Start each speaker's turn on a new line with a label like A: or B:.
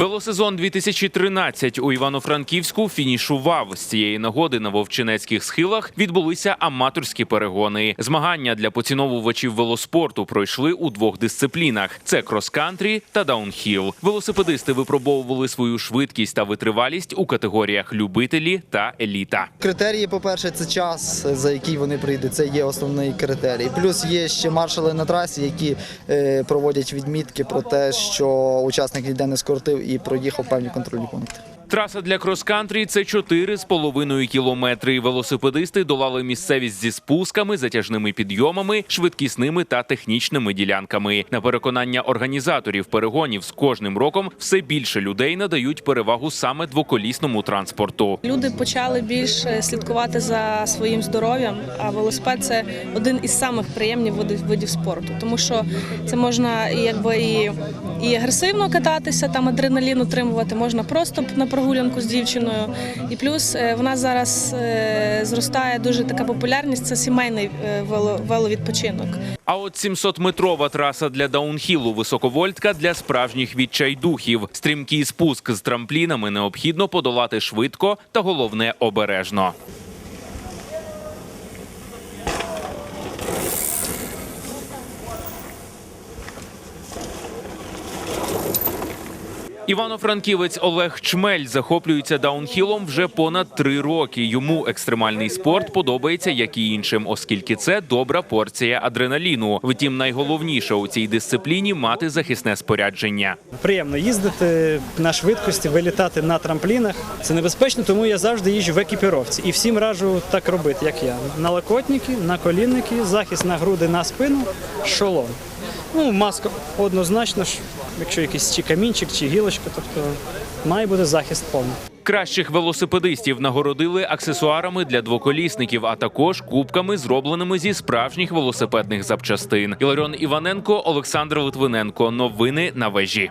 A: Велосезон 2013 у Івано-Франківську фінішував. З цієї нагоди на Вовчинецьких схилах відбулися аматорські перегони. Змагання для поціновувачів велоспорту пройшли у двох дисциплінах: це крос-кантрі та даунхіл. Велосипедисти випробовували свою швидкість та витривалість у категоріях любителі та еліта.
B: Критерії, по-перше, це час, за який вони прийдуть. Це є основний критерій. Плюс є ще маршали на трасі, які е, проводять відмітки про те, що учасник йде не скоротив і проїхав певні контрольні пункти.
A: Траса для крос-кантрі – це 4,5 кілометри. Велосипедисти долали місцевість зі спусками, затяжними підйомами, швидкісними та технічними ділянками. На переконання організаторів перегонів з кожним роком все більше людей надають перевагу саме двоколісному транспорту.
C: Люди почали більше слідкувати за своїм здоров'ям, а велосипед це один із самих приємних видів, спорту, тому що це можна якби і, агресивно кататися, там адреналін отримувати, можна просто на прогулянку з дівчиною. І плюс е, в нас зараз е, зростає дуже така популярність. Це сімейний е, веловідпочинок.
A: А от 700-метрова траса для даунхілу високовольтка для справжніх відчайдухів. Стрімкий спуск з трамплінами необхідно подолати швидко та головне обережно. Івано-франківець Олег Чмель захоплюється даунхілом вже понад три роки. Йому екстремальний спорт подобається, як і іншим, оскільки це добра порція адреналіну. Втім, найголовніше у цій дисципліні мати захисне спорядження.
D: Приємно їздити на швидкості, вилітати на трамплінах. Це небезпечно, тому я завжди їжджу в екіпіровці. І всім раджу так робити, як я. Налокотники, наколінники, захист на груди, на спину, шолом. Ну, маска однозначно ж, якщо якийсь чи камінчик, чи гілочка, тобто має бути захист повний.
A: Кращих велосипедистів нагородили аксесуарами для двоколісників, а також кубками, зробленими зі справжніх велосипедних запчастин. Іларіон Іваненко, Олександр Литвиненко. Новини на вежі.